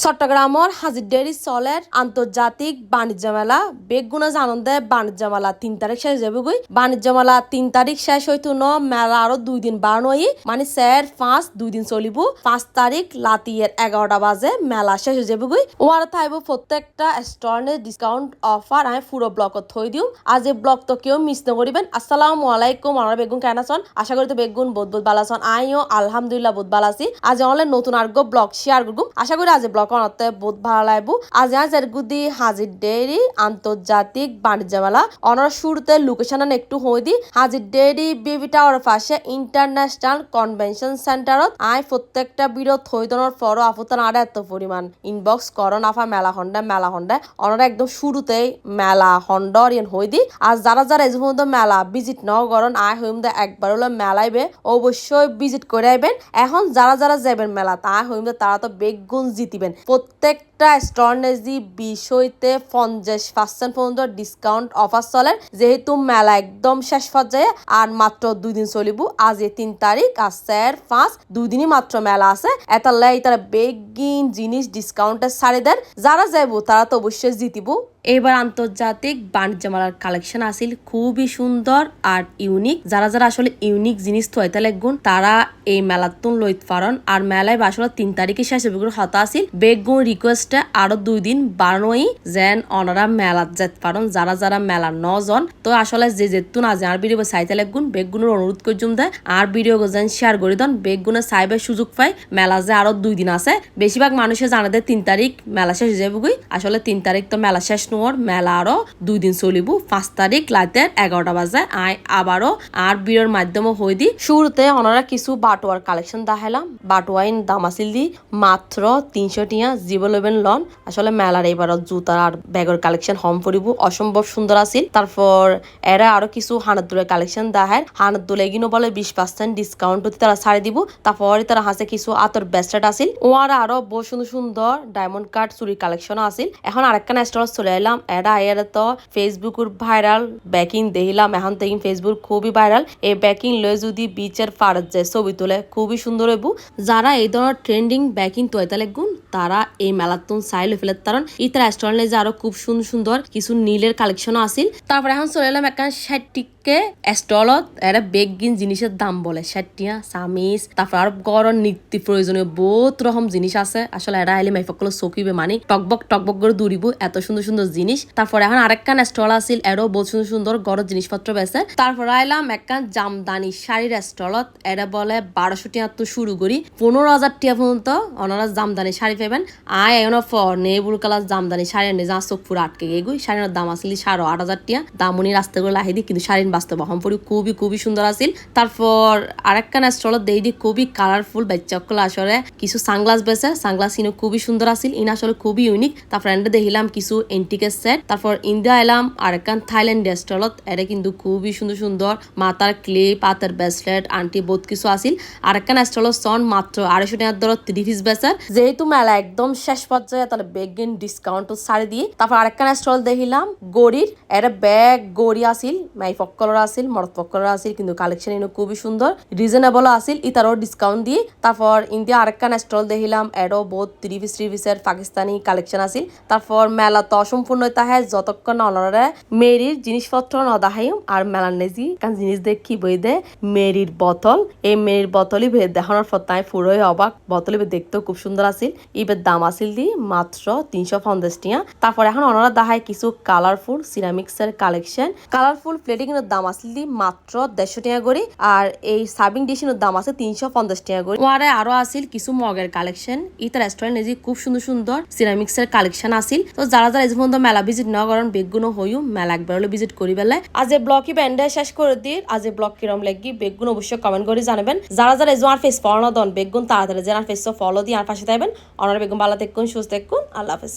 চট্টগ্রামৰ হাজিরডেরি চলের আন্তর্জাতিক বাণিজ্য মেলা বেগুনা জানন্দে বাণিজ্য মেলা তিন তারিখ শেষ যাবগৈ। বাণিজ্য মেলা তিন তারিখ শেষ হইতো ন মেলা আরও দুই দিন বাড়ানো হই মানে স্যার পাঁচ, দুই দিন চলিব। পাঁচ তারিখ লাতিয়ের এগারোটা বাজে মেলা শেষ হয়ে যাবগৈ। ওয়ার থাইব প্রত্যেকটা স্টর্নের ডিসকাউন্ট অফার আমি পুরো ব্লকত থই দিও। আজ এই ব্লক তো কেউ মিস নকরিবেন আসসালামু আলাইকুম আমার বেগুন কেন আছেন আশা করি তো বেগুন বহুত বহুত ভালো আছেন আইও, আলহামদুলিল্লাহ বহুত ভালো আছি। আজ অনলাইন নতুন আর্গ ব্লগ শেয়ার করব আশা করি আজ ব্লগ বহুত ভালো লাগবো আজ আজ এর গুদি হাজির ডেরি আন্তর্জাতিক বাণিজ্য মেলা। অনার শুরুতে লোকেশন একটু হই দি হাজির ডেরি বেবি টাওয়ার পাশে ইন্টারন্যাশনাল কনভেনশন সেন্টারত আই প্রত্যেকটা ভিডিও থই দনের পরও আফুতান আর এত পরিমাণ। ইনবক্স করন আফা মেলা হন্ডা মেলা হন্ডা। অনারা একদম শুরুতেই মেলা হন্ডর ইন হই দি আর যারা যারা এই পর্যন্ত মেলা ভিজিট ন করন, আই হইম দে একবার হলো মেলাইবে, অবশ্যই ভিজিট করে আইবেন এখন যারা যারা যাবেন মেলা তা হইম দে তারা তো বেগুন জিতিবেন। প্রত্যেক প্রত্যেকটা স্টর্নেজি বিষয়তে পঞ্চাশ পার্সেন্ট পর্যন্ত ডিসকাউন্ট অফার চলে। যেহেতু মেলা একদম শেষ পর্যায়ে, আর মাত্র দুই দিন চলিব। আজ এই তিন তারিখ, আর চার, পাঁচ, দুই দিনই মাত্র মেলা আছে। এটা লাই তারা বেগিন জিনিস ডিসকাউন্টের সারি দেন। যারা যাইব, তারা তো অবশ্যই জিতিব। এবার আন্তর্জাতিক বাণিজ্য মেলার কালেকশন আসিল। খুবই সুন্দর আর ইউনিক যারা যারা আসলে ইউনিক জিনিস থইতে লাগুন তারা এই মেলাতুন লইত পারন। আর মেলায় আসলে তিন তারিখে শেষ হবে হতা আসিল। বেগুন রিকোয়েস্টে আরও দুই দিন বাড়ানোই যেন অনারা মেলাত যেতে পারন। যারা যারা মেলা নজন, তো আসলে যে যেতুন আজ আর ভিডিও চাইতে লাগুন বেগুনের অনুরোধ করছুম দেয় আর ভিডিও যেন শেয়ার করে দেন বেগুনের সাইবের সুযোগ পায় মেলা যে আরও দুই দিন আছে। বেশিরভাগ মানুষে জানে দেয় তিন তারিখ মেলা শেষ হয়ে যাবে আসলে তিন তারিখ তো মেলা শেষ নোর মেলা আরও দুই দিন চলিব। পাঁচ তারিখ রাতের এগারোটা বাজে আই আবারও আর বিয়ের মাধ্যমে হই দি। শুরুতে ওনারা কিছু বাটোয়ার কালেকশন দেখাইলাম। বাটোয়াইন দাম আসিল দি, মাত্র তিনশো টিয়া জীব লবেন লন। আসলে মেলার এবার জুতার আর ব্যাগের কালেকশন হম পরিব। অসম্ভব সুন্দর আছিল। তারপর এরা আরও কিছু হানার দুলের কালেকশন দেখায়। হানার দুলে এগিনো বলে বিশ পার্সেন্ট ডিসকাউন্ট তারা ছাড়ি দিব। তারপরে তারা হাসে কিছু আতর বেস্টেড আছিল। ওয়ার আরও বহু সুন্দর সুন্দর ডায়মন্ড কার্ড চুরি কালেকশন আছিল। এখন আরেকখান স্টল চলে এলাম। এরা এর তো ফেসবুকের ভাইরাল ব্যাকিং দেখিলাম। এখন থেকে ফেসবুক খুবই ভাইরাল এই ব্যাকিং লয়ে যদি বিচের পাড়ত যায় ছবি তোলে, খুবই সুন্দর হইব। যারা এই ধরনের ট্রেন্ডিং ব্যাকিং তৈতা লাগুন তারা এই মেলাতুন সাইল ফেলে তারণ ইতার রেস্টুরেন্টে যে আরও খুব সুন্দর সুন্দর কিছু নীলের কালেকশন আছিল। তারপরে এখন চলে এলাম একটা ষাট টিকে স্টলত এরা বেগিন জিনিসের দাম বলে, ষাটটিয়া সামিজ তারপর আর গরম নিত্য প্রয়োজনীয় বহুত রকম জিনিস আছে। আসলে এরা আইলে মাইফকল চকিবে মানে টকবক টকবক করে দৌড়িব এত সুন্দর সুন্দর জিনিস। তারপরে এখন আরেকখান স্টল আছিল, এরও বহুত সুন্দর সুন্দর গরম জিনিসপত্র বেছে। তারপর আইলাম একখান জামদানি শাড়ির স্টলত এরা বলে বারোশো টিয়া তো শুরু করি, পনেরো হাজার টিয়া পর্যন্ত ওনারা জামদানি শাড়ি পাবেন আয় এমন ফর নেবুল কালার জামদানি এনে যা চোখ পুরো আটকে গেগুই শাড়ির দাম আসিল সাড়ে আট হাজার টিয়া। দামুনি রাস্তা করে লাহি দি কিন্তু শাড়ির বাস্তব হমপুরি খুবই খুবই সুন্দর আছিল। তারপর আরেকখান স্টলত দেই দি খুবই কালারফুল বাচ্চাগুলো আসলে কিছু সানগ্লাস বেছে সানগ্লাস ইনো খুবই সুন্দর আছিল, ইন আসলে খুবই ইউনিক তারপর এন্ডে দেখিলাম কিছু এন্টিকের সেট তারপর ইন্ডিয়া এলাম, আরেকখান থাইল্যান্ড স্টলত এটা কিন্তু খুবই সুন্দর সুন্দর। মাথার ক্লিপ হাতের ব্রেসলেট আন্টি বহুত কিছু আছিল। আরেকখান স্টলত সন মাত্র আড়াইশো টাকার দর পিস বেছে। যেহেতু মেলা একদম শেষ পর্যায়ে তাহলে বেগিন ডিসকাউন্ট ছাড়ি দিয়ে তারপর আরেকখান স্টল দেখিলাম গড়ির এটা ব্যাগ গড়ি আছিল মাই পক্কলর আছিল মরদ পক্কলর আছিল, কিন্তু কালেকশন এনে খুবই সুন্দর রিজনেবল আছিল, ইতারও ডিসকাউন্ট দিয়ে। তারপর ইন্ডিয়া আরেকখান স্টল দেখিলাম এডও বহুত three piece three Pakistani collection আছিল। তারপর মেলা তো অসম্পূর্ণ তাহে, যতক্ষণ না অনরা মেরির জিনিসপত্র নদাহাইম আর মেলার নেজি কারণ জিনিস দেখ বই দে, মেরির বোতল। এই মেরির বোতলই দেখানোর পর তাই পুরোই অবাক, বোতলই দেখতেও খুব সুন্দর আসিল আছিল। ইবের দাম আছিল দি মাত্র তিনশো পঞ্চাশ টিয়া। তারপর এখন অনরা দেখায় কিছু কালারফুল সিরামিক্স এর কালেকশন কালারফুল প্লেটিং এর দাম আছিল দি মাত্র দেড়শো টাকা করে আর এই সার্ভিং ডিশের দাম আছে তিনশো পঞ্চাশ টাকা করে। ওয়ারে আরও আছিল কিছু মগের কালেকশন ইতা রেস্টুরেন্ট যে খুব সুন্দর সুন্দর সিরামিক্স এর কালেকশন আছিল তো যারা যারা এই পর্যন্ত মেলা ভিজিট না করেন বেগুনো হইও, মেলা একবার হলে ভিজিট করি বেলায়। আজ এই ব্লগই ব্যান্ডে শেষ করে দিই। আজ এই ব্লগ কিরম লাগি, বেগুন অবশ্যই কমেন্ট করে জানাবেন। যারা যারা এজো আর ফেস ফলো দন, বেগুন তাড়াতাড়ি যে আর ফেস ফলো দিয়ে আর পাশে থাকবেন। অনার বেগম ভালো দেখুন সুস্থ দেখুন আল্লাহ হাফেজ।